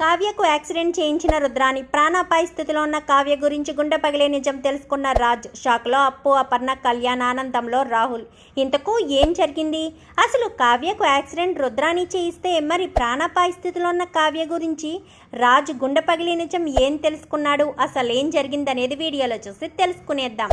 కావ్యకు accident చేయించిన రుద్రాని ప్రాణాపాయ స్థితిలో ఉన్న కావ్య గురించి గుండె పగిలే నిజం తెలుసుకున్న రాజ్ షాక్లో అప్పు అపర్ణ కళ్యాణ్ ఆనందంలో రాహుల్. ఇంతకు ఏం జరిగింది? అసలు కావ్యకు యాక్సిడెంట్ రుద్రాని చేయిస్తే మరి ప్రాణాపాయ స్థితిలో ఉన్న కావ్య గురించి రాజ్ గుండె పగిలే నిజం ఏం తెలుసుకున్నాడు? అసలు ఏం జరిగిందనేది వీడియోలో చూసి తెలుసుకునేద్దాం.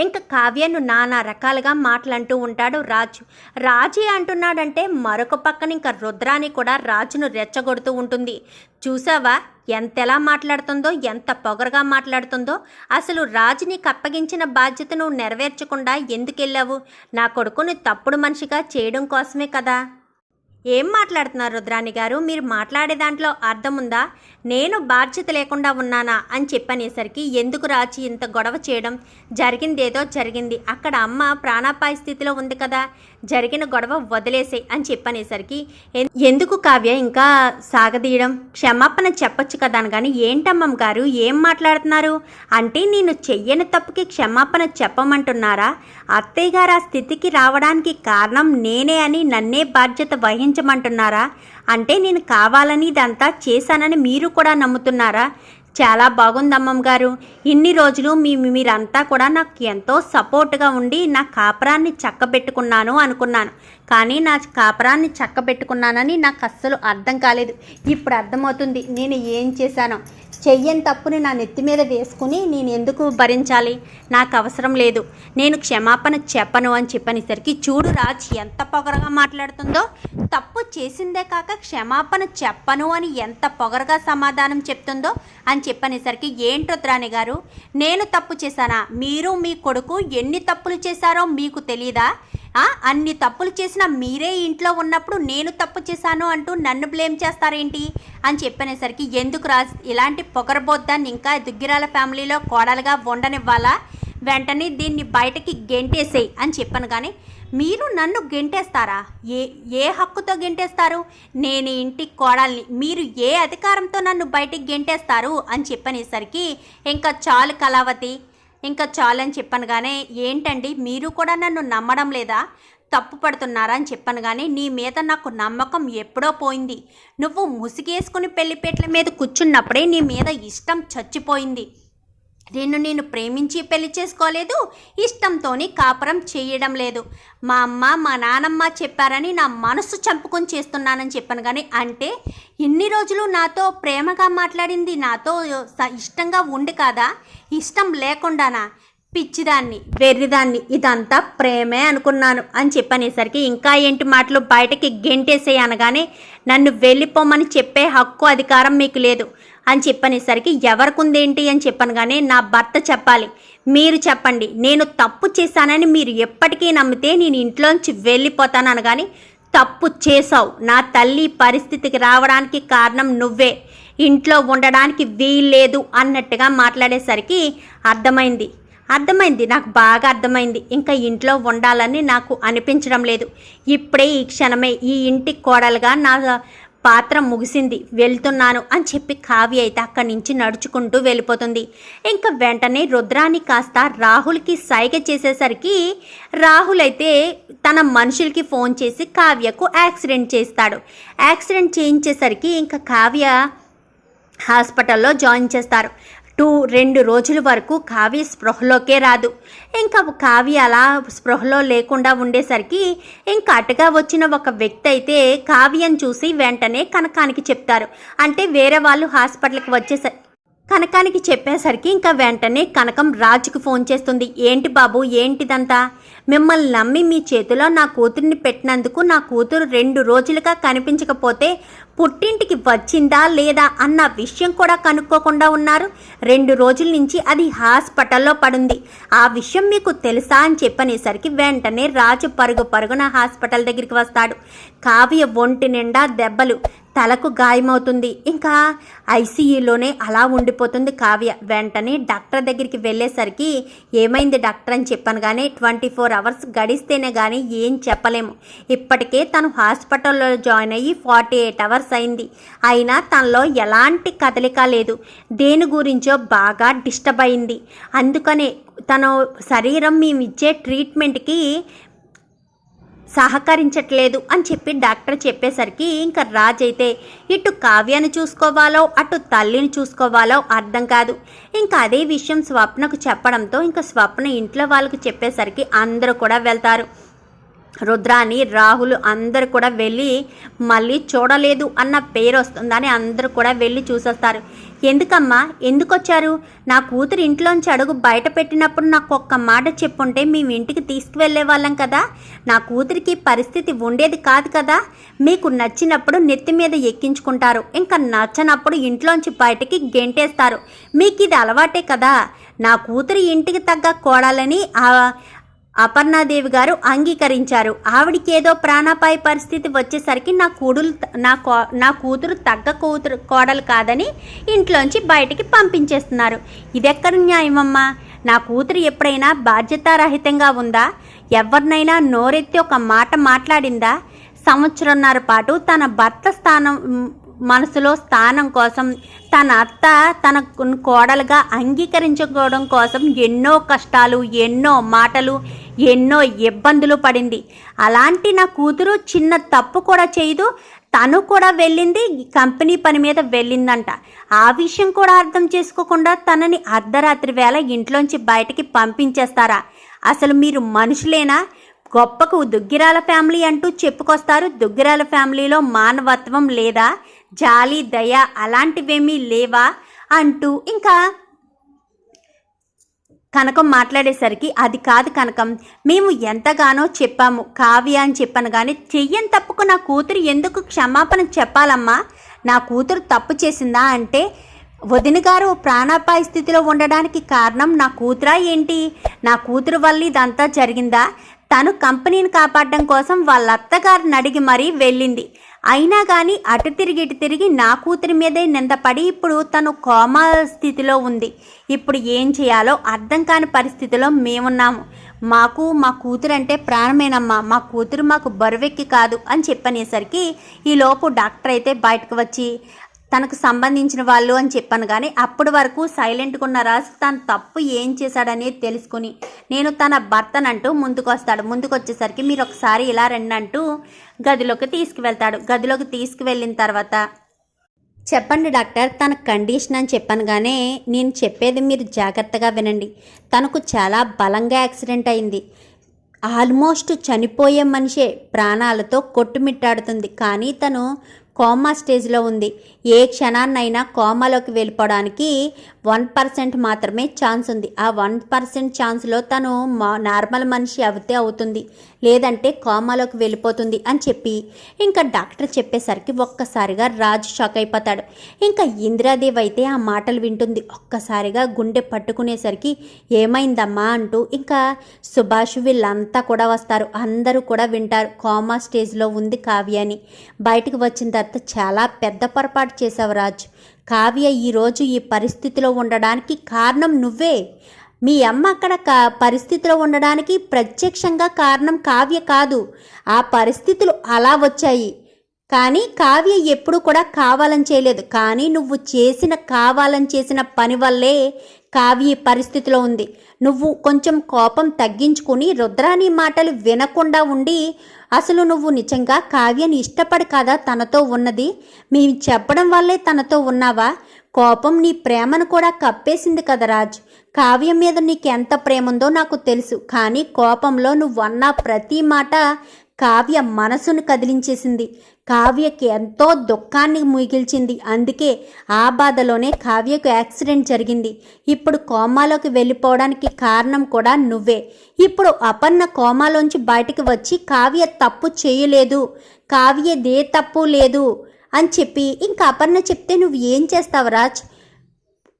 ఇంకా కావ్యను నానా రకాలుగా మాటలంటూ ఉంటాడు రాజు. రాజే అంటున్నాడంటే మరొక పక్కన ఇంకా రుద్రాని కూడా రాజును రెచ్చగొడుతూ ఉంటుంది. చూసావా? ఎంతెలా మాట్లాడుతుందో ఎంత పొగరగా మాట్లాడుతుందో. అసలు రాజుని కప్పగించిన బాధ్యతను నెరవేర్చకుండా ఎందుకు వెళ్ళావు నా కొడుకుని తప్పుడు మనిషిగా చేయడం కోసమే కదా. ఏం మాట్లాడుతున్నారు రుద్రాణి గారు? మీరు మాట్లాడే దాంట్లో అర్థం ఉందా? నేను బాధ్యత లేకుండా ఉన్నానా అని చెప్పనేసరికి ఎందుకు రాచి ఇంత గొడవ చేయడం? జరిగిందేదో జరిగింది. అక్కడ అమ్మ ప్రాణాపాయ స్థితిలో ఉంది కదా జరిగిన గొడవ వదిలేసే అని చెప్పనేసరికి ఎందుకు కావ్య ఇంకా సాగదీయడం? క్షమాపణ చెప్పొచ్చు కదా అని కానీ ఏంటమ్మమ్మ గారు ఏం మాట్లాడుతున్నారు? అంటే నేను చెయ్యని తప్పుకి క్షమాపణ చెప్పమంటున్నారా? అత్తయ్య గారు ఆ స్థితికి రావడానికి కారణం నేనే అని నన్నే బాధ్యత వహించమంటున్నారా? అంటే నేను కావాలని ఇదంతా చేశానని మీరు కూడా నమ్ముతున్నారా? చాలా బాగుంది అమ్మమ్మ గారు. ఇన్ని రోజులు మీ మీరంతా కూడా నాకు ఎంతో సపోర్ట్గా ఉండి నా కాపురాన్ని చక్కబెట్టుకున్నాను అనుకున్నాను. కానీ నా కాపురాన్ని చక్కబెట్టుకున్నానని నాకు అస్సలు అర్థం కాలేదు. ఇప్పుడు అర్థమవుతుంది నేను ఏం చేశానో. చెయ్యని తప్పుని నా నెత్తి మీద వేసుకుని నేను ఎందుకు భరించాలి? నాకు అవసరం లేదు. నేను క్షమాపణ చెప్పను అని చెప్పనేసరికి చూడు రాజ్ ఎంత పొగరగా మాట్లాడుతుందో. తప్పు చేసిందే కాక క్షమాపణ చెప్పను అని ఎంత పొగరగా సమాధానం చెప్తుందో అని చెప్పనేసరికి ఏంటో త్రాణి గారు? నేను తప్పు చేశానా? మీరు మీ కొడుకు ఎన్ని తప్పులు చేశారో మీకు తెలీదా? అన్ని తప్పులు చేసిన మీరే ఇంట్లో ఉన్నప్పుడు నేను తప్పు చేశాను అంటూ నన్ను బ్లేమ్ చేస్తారేంటి? అని చెప్పనేసరికి ఎందుకు రాజ్ ఇలాంటి పొగరబోద్దాన్ని ఇంకా దుగ్గిరాల ఫ్యామిలీలో కోడలుగా ఉండనివ్వాలా వెంటనే దీన్ని బయటకి గెంటేసేయి అని చెప్పాను కానీ మీరు నన్ను గెంటేస్తారా? ఏ ఏ హక్కుతో గెంటేస్తారు? నేను ఇంటి కోడల్ని మీరు ఏ అధికారంతో నన్ను బయటికి గెంటేస్తారు? అని చెప్పనేసరికి ఇంకా చాలు కళావతి ఇంకా చాలని చెప్పాను కానీ ఏంటండి? మీరు కూడా నన్ను నమ్మడం లేదా? తప్పు పడుతున్నారా? అని చెప్పాను కానీ నీ మీద నాకు నమ్మకం ఎప్పుడో పోయింది. నువ్వు ముసిగేసుకుని పెళ్ళిపేట్ల మీద కూర్చున్నప్పుడే నీ మీద ఇష్టం చచ్చిపోయింది. నిన్ను నేను ప్రేమించి పెళ్ళి చేసుకోలేదు ఇష్టంతోని కాపురం చేయడం లేదు. మా అమ్మ మా నానమ్మ చెప్పారని నా మనసు చంపుకొని చేస్తున్నానని చెప్పాను కానీ అంటే ఇన్ని రోజులు నాతో ప్రేమగా మాట్లాడింది నాతో ఇష్టంగా ఉండి కాదా? ఇష్టం లేకుండానా? పిచ్చిదాన్ని వెర్రిదాన్ని ఇదంతా ప్రేమే అనుకున్నాను అని చెప్పనేసరికి ఇంకా ఏంటి మాటలు బయటకి గెంటేసే అనగానే నన్ను వెళ్ళిపోమని చెప్పే హక్కు అధికారం మీకు లేదు అని చెప్పనేసరికి ఎవరికుందేంటి అని చెప్పాను కానీ నా భర్త చెప్పాలి మీరు చెప్పండి నేను తప్పు చేశానని మీరు ఎప్పటికీ నమ్మితే నేను ఇంట్లోంచి వెళ్ళిపోతాను అనగాని తప్పు చేసావు నా తల్లి పరిస్థితికి రావడానికి కారణం నువ్వే ఇంట్లో ఉండడానికి వీల్లేదు అన్నట్టుగా మాట్లాడేసరికి అర్థమైంది. అర్థమైంది. నాకు బాగా అర్థమైంది. ఇంకా ఇంట్లో ఉండాలని నాకు అనిపించడం లేదు. ఇప్పుడే ఈ క్షణమే ఈ ఇంటి కోడలుగా నా పాత్ర ముగిసింది. వెళ్తున్నాను అని చెప్పి కావ్య అయితే అక్కడి నుంచి నడుచుకుంటూ వెళ్ళిపోతుంది. ఇంకా వెంటనే రుద్రాన్ని కాస్త రాహుల్కి సైగ చేసేసరికి రాహుల్ అయితే తన మనుషులకి ఫోన్ చేసి కావ్యకు యాక్సిడెంట్ చేస్తాడు. యాక్సిడెంట్ చేయించేసరికి ఇంకా కావ్య హాస్పిటల్లో జాయిన్ చేస్తారు. టూ రెండు రోజుల వరకు కావ్య స్పృహలోకే రాదు. ఇంకా కావ్య అలా స్పృహలో లేకుండా ఉండేసరికి ఇంకా అటుగా వచ్చిన ఒక వ్యక్తి అయితే కావ్యం చూసి వెంటనే కనకానికి చెప్తారు. అంటే వేరే వాళ్ళు హాస్పిటల్కి వచ్చేసరి కనకానికి చెప్పేసరికి ఇంకా వెంటనే కనకం రాజుకు ఫోన్ చేస్తుంది. ఏంటి బాబు ఏంటిదంతా? మిమ్మల్ని నమ్మి మీ చేతిలో నా కూతురిని పెట్టినందుకు నా కూతురు రెండు రోజులుగా కనిపించకపోతే పుట్టింటికి వచ్చిందా లేదా అన్న విషయం కూడా కనుక్కోకుండా ఉన్నారు. రెండు రోజుల నుంచి అది హాస్పిటల్లో పడుంది. ఆ విషయం మీకు తెలుసా అని చెప్పనేసరికి వెంటనే రాజు పరుగు పరుగున హాస్పిటల్ దగ్గరికి వస్తాడు. కావ్య ఒంటి నిండా దెబ్బలు తలకు గాయమవుతుంది. ఇంకా ఐసీయూలోనే అలా ఉండిపోతుంది కావ్య. వెంటనే డాక్టర్ దగ్గరికి వెళ్ళేసరికి ఏమైంది డాక్టర్ అని చెప్పాను కానీ ట్వంటీ ఫోర్ అవర్స్ గడిస్తేనే కానీ ఏం చెప్పలేము. ఇప్పటికే తను హాస్పిటల్లో జాయిన్ అయ్యి ఫార్టీ ఎయిట్ అవర్స్ అయింది అయినా తనలో ఎలాంటి కదలిక లేదు. దేని గురించో బాగా డిస్టర్బ్ అయింది. అందుకనే తన శరీరం మేము ఇచ్చే ట్రీట్మెంట్కి సహకరించట్లేదు అని చెప్పి డాక్టర్ చెప్పేసరికి ఇంకా రాజ్ అయితే ఇటు కావ్యాన్ని చూసుకోవాలో అటు తల్లిని చూసుకోవాలో అర్థం కాదు. ఇంకా అదే విషయం స్వప్నకు చెప్పడంతో ఇంకా స్వప్న ఇంట్లో వాళ్ళకి చెప్పేసరికి అందరూ కూడా వెళ్తారు. రుద్రాని రాహుల్ అందరు కూడా వెళ్ళి మళ్ళీ చూడలేదు అన్న పేరు వస్తుందని అందరు కూడా వెళ్ళి చూసేస్తారు. ఎందుకమ్మా? ఎందుకు వచ్చారు నా కూతురు ఇంట్లోంచి అడుగు బయట పెట్టినప్పుడు నాకు ఒక్క మాట చెప్పుంటే మేము ఇంటికి తీసుకువెళ్ళే వాళ్ళం కదా? నా కూతురికి పరిస్థితి ఉండేది కాదు కదా? మీకు నచ్చినప్పుడు నెత్తి మీద ఎక్కించుకుంటారు. ఇంకా నచ్చనప్పుడు ఇంట్లోంచి బయటకి గెంటేస్తారు. మీకు ఇది అలవాటే కదా? నా కూతురు ఇంటికి తగ్గ కోడాలని అపర్ణాదేవి గారు అంగీకరించారు. ఆవిడికేదో ప్రాణాపాయ పరిస్థితి వచ్చేసరికి నా కూడులు నా కో నా కూతురు తగ్గ కూతురు కోడలు కాదని ఇంట్లోంచి బయటికి పంపించేస్తున్నారు. ఇదెక్కడ న్యాయమమ్మా? నా కూతురు ఎప్పుడైనా బాధ్యతారహితంగా ఉందా? ఎవరినైనా నోరెత్తి ఒక మాట మాట్లాడిందా? సంవత్సరంన్నర పాటు తన భర్త స్థానం మనసులో స్థానం కోసం తన అత్త తన కోడలుగా అంగీకరించుకోవడం కోసం ఎన్నో కష్టాలు ఎన్నో మాటలు ఎన్నో ఇబ్బందులు పడింది. అలాంటి నా కూతురు చిన్న తప్పు కూడా చేయదు. తను కూడా వెళ్ళింది కంపెనీ పని మీద వెళ్ళిందంట. ఆ విషయం కూడా అర్థం చేసుకోకుండా తనని అర్ధరాత్రి వేళ ఇంట్లోంచి బయటికి పంపించేస్తారా? అసలు మీరు మనుషులేనా? గొప్పకు దుగ్గిరాల ఫ్యామిలీ అంటూ చెప్పుకొస్తారు. దుగ్గిరాల ఫ్యామిలీలో మానవత్వం లేదా? జాలి దయ అలాంటివేమీ లేవా? అంటూ ఇంకా కనకం మాట్లాడేసరికి అది కాదు కనకం మేము ఎంతగానో చెప్పాము. కావ్య అని చెప్పాను కానీ చెయ్యని తప్పుకు నా కూతురు ఎందుకు క్షమాపణ చెప్పాలమ్మా? నా కూతురు తప్పు చేసిందా అంటే వదిన గారు ప్రాణాపాయ స్థితిలో ఉండడానికి కారణం నా కూతురా ఏంటి? నా కూతురు వల్ల ఇదంతా జరిగిందా? తను కంపెనీని కాపాడడం కోసం వాళ్ళ అత్తగారిని అడిగి మరీ వెళ్ళింది. అయినా కానీ అటు తిరిగి ఇటు తిరిగి నా కూతురి మీదే నిందపడి ఇప్పుడు తను కోమా స్థితిలో ఉంది. ఇప్పుడు ఏం చేయాలో అర్థం కాని పరిస్థితిలో మేమున్నాము. మాకు మా కూతురు అంటే ప్రాణమేనమ్మా. మా కూతురు మాకు బరువెక్కి కాదు అని చెప్పనేసరికి ఈలోపు డాక్టర్ అయితే బయటకు వచ్చి తనకు సంబంధించిన వాళ్ళు అని చెప్పాను కానీ అప్పటి వరకు సైలెంట్గా ఉన్న రాజు తను తప్పు ఏం చేశాడనేది తెలుసుకుని నేను తన భర్తనంటూ ముందుకు వస్తాడు ముందుకు వచ్చేసరికి మీరు ఒకసారి ఇలా రండి అంటూ గదిలోకి తీసుకువెళ్తాడు. గదిలోకి తీసుకువెళ్ళిన తర్వాత చెప్పండి డాక్టర్ తన కండిషన్ అని చెప్పాను కానీ నేను చెప్పేది మీరు జాగ్రత్తగా వినండి. తనకు చాలా బలంగా యాక్సిడెంట్ అయింది. ఆల్మోస్ట్ చనిపోయే మనిషే ప్రాణాలతో కొట్టుమిట్టాడుతుంది. కానీ తను కోమా స్టేజ్లో ఉంది. ఏ క్షణాన్నైనా కోమాలోకి వెళ్ళిపోవడానికి వన్ పర్సెంట్ మాత్రమే ఛాన్స్ ఉంది. ఆ వన్ పర్సెంట్ ఛాన్స్లో తను మా నార్మల్ మనిషి అవుతే అవుతుంది. లేదంటే కోమాలోకి వెళ్ళిపోతుంది అని చెప్పి ఇంకా డాక్టర్ చెప్పేసరికి ఒక్కసారిగా రాజు షాక్ అయిపోతాడు. ఇంకా ఇందిరాదేవి అయితే ఆ మాటలు వింటుంది. ఒక్కసారిగా గుండె పట్టుకునేసరికి ఏమైందమ్మా అంటూ ఇంకా సుభాష్ వీళ్ళంతా కూడా వస్తారు. అందరూ కూడా వింటారు. కోమా స్టేజ్లో ఉంది కావ్య అని బయటకు వచ్చిన తర్వాత చాలా పెద్ద పొరపాటు చేశావు రాజు. కావ్య ఈరోజు ఈ పరిస్థితిలో ఉండడానికి కారణం నువ్వే. మీ అమ్మ అక్కడ కా పరిస్థితిలో ఉండడానికి ప్రత్యక్షంగా కారణం కావ్య కాదు. ఆ పరిస్థితులు అలా వచ్చాయి. కానీ కావ్య ఎప్పుడు కూడా కావాలని చేయలేదు. కానీ నువ్వు చేసిన కావాలని చేసిన పని వల్లే కావ్య పరిస్థితిలో ఉంది. నువ్వు కొంచెం కోపం తగ్గించుకుని రుద్రాని మాటలు వినకుండా ఉండి అసలు నువ్వు నిజంగా కావ్యని ఇష్టపడి కదా తనతో ఉన్నది? మేము చెప్పడం వల్లే తనతో ఉన్నావా? కోపం నీ ప్రేమను కూడా కప్పేసింది కదా రాజ్. కావ్యం మీద నీకు ఎంత ప్రేమ ఉందో నాకు తెలుసు. కానీ కోపంలో నువ్వు అన్న ప్రతి మాట కావ్య మనసును కదిలించేసింది. కావ్యకి ఎంతో దుఃఖాన్ని మిగిల్చింది. అందుకే ఆ బాధలోనే కావ్యకు యాక్సిడెంట్ జరిగింది. ఇప్పుడు కోమాలోకి వెళ్ళిపోవడానికి కారణం కూడా నువ్వే. ఇప్పుడు అపర్ణ కోమాలోంచి బయటికి వచ్చి కావ్య తప్పు చేయలేదు. కావ్యదే తప్పు లేదు అని చెప్పి ఇంకా అపర్ణ చెప్తే నువ్వు ఏం చేస్తావు రాజ్?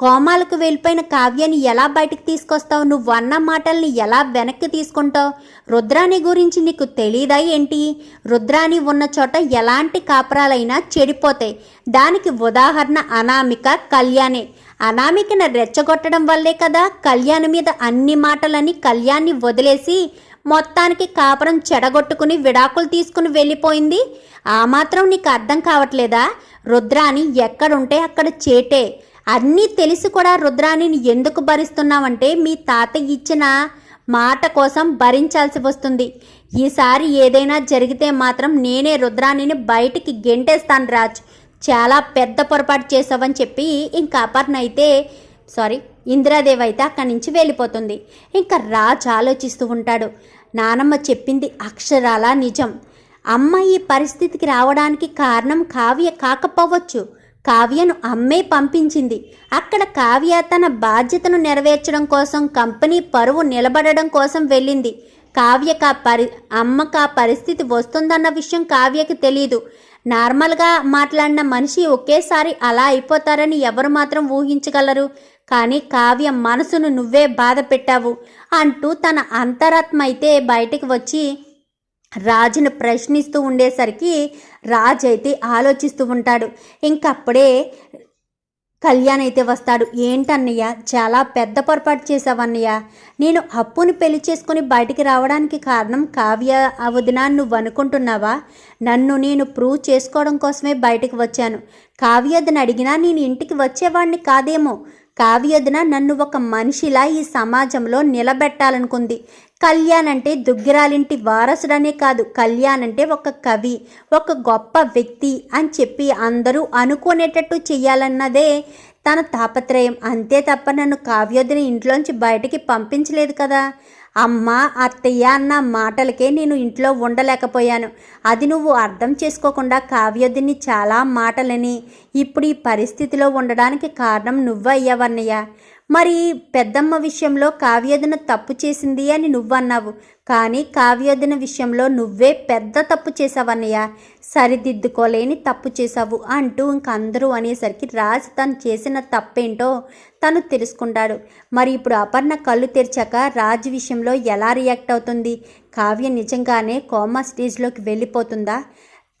కోమాలకు వెళ్ళిపోయిన కావ్యాన్ని ఎలా బయటికి తీసుకొస్తావు? నువ్వు అన్న మాటల్ని ఎలా వెనక్కి తీసుకుంటావు? రుద్రాణి గురించి నీకు తెలీదా ఏంటి? రుద్రాణి ఉన్న చోట ఎలాంటి కాపురాలైనా చెడిపోతాయి. దానికి ఉదాహరణ అనామిక కళ్యాణే. అనామికను రెచ్చగొట్టడం వల్లే కదా కళ్యాణ్ మీద అన్ని మాటలని కళ్యాణ్ని వదిలేసి మొత్తానికి కాపురం చెడగొట్టుకుని విడాకులు తీసుకుని వెళ్ళిపోయింది? ఆ మాత్రం నీకు అర్థం కావట్లేదా? రుద్రాని ఎక్కడుంటే అక్కడ చేటే. అన్నీ తెలిసి కూడా రుద్రాణిని ఎందుకు భరిస్తున్నావంటే మీ తాత ఇచ్చిన మాట కోసం భరించాల్సి వస్తుంది. ఈసారి ఏదైనా జరిగితే మాత్రం నేనే రుద్రాణిని బయటికి గెంటేస్తాను రాజ్. చాలా పెద్ద పొరపాటు చేసావని చెప్పి ఇంకా అపర్ణ అయితే సారీ ఇందిరాదేవి అయితే అక్కడి నుంచి వెళ్ళిపోతుంది. ఇంకా రాజ్ ఆలోచిస్తూ ఉంటాడు. నానమ్మ చెప్పింది అక్షరాల నిజం. అమ్మ ఈ పరిస్థితికి రావడానికి కారణం కావ్య కాకపోవచ్చు. కావ్యను అమ్మే పంపించింది. అక్కడ కావ్య తన బాధ్యతను నెరవేర్చడం కోసం కంపెనీ పరువు నిలబడడం కోసం వెళ్ళింది. కావ్యక పరి అమ్మక పరిస్థితి వస్తుందన్న విషయం కావ్యకి తెలియదు నార్మల్గా మాట్లాడిన మనిషి ఒకేసారి అలా అయిపోతారని ఎవరు మాత్రం ఊహించగలరు. కానీ కావ్య మనసును నువ్వే బాధ పెట్టావు అంటూ తన అంతరాత్మ అయితే బయటికి వచ్చి రాజును ప్రశ్నిస్తూ ఉండేసరికి రాజు అయితే ఆలోచిస్తూ ఉంటాడు. ఇంకప్పుడే కళ్యాణ్ అయితే వస్తాడు. ఏంటన్నయ్య చాలా పెద్ద పొరపాటు చేసావన్నయ్య నేను అప్పుని పెళ్ళి చేసుకుని బయటికి రావడానికి కారణం కావ్య వదిన నువ్వు అనుకుంటున్నావా? నన్ను నేను ప్రూవ్ చేసుకోవడం కోసమే బయటికి వచ్చాను. కావ్యదని అడిగినా నేను ఇంటికి వచ్చేవాడిని కాదేమో. కావ్యదన నన్ను ఒక మనిషిలా ఈ సమాజంలో నిలబెట్టాలనుకుంది. కళ్యాణ్ అంటే దుగ్గిరాలింటి వారసుడనే కాదు. కళ్యాణ్ అంటే ఒక కవి ఒక గొప్ప వ్యక్తి అని చెప్పి అందరూ అనుకునేటట్టు చేయాలన్నదే తన తాపత్రయం. అంతే తప్ప నన్ను కావ్యోధిని ఇంట్లోంచి బయటికి పంపించలేదు కదా. అమ్మ అత్తయ్య అన్న మాటలకే నేను ఇంట్లో ఉండలేకపోయాను. అది నువ్వు అర్థం చేసుకోకుండా కావ్యోధిని చాలా మాటలని ఇప్పుడు ఈ పరిస్థితిలో ఉండడానికి కారణం నువ్వయ్యావన్నయ్య మరి పెద్దమ్మ విషయంలో కావ్యోదన తప్పు చేసింది అని నువ్వన్నావు. కానీ కావ్యోదన విషయంలో నువ్వే పెద్ద తప్పు చేసావన్నయ్య సరిదిద్దుకోలేని తప్పు చేసావు అంటూ ఇంకందరూ అనేసరికి రాజు తను చేసిన తప్పేంటో తను తెలుసుకుంటాడు. మరి ఇప్పుడు అపర్ణ కళ్ళు తెరిచాక రాజు విషయంలో ఎలా రియాక్ట్ అవుతుంది? కావ్య నిజంగానే కోమా స్టేజ్లోకి వెళ్ళిపోతుందా?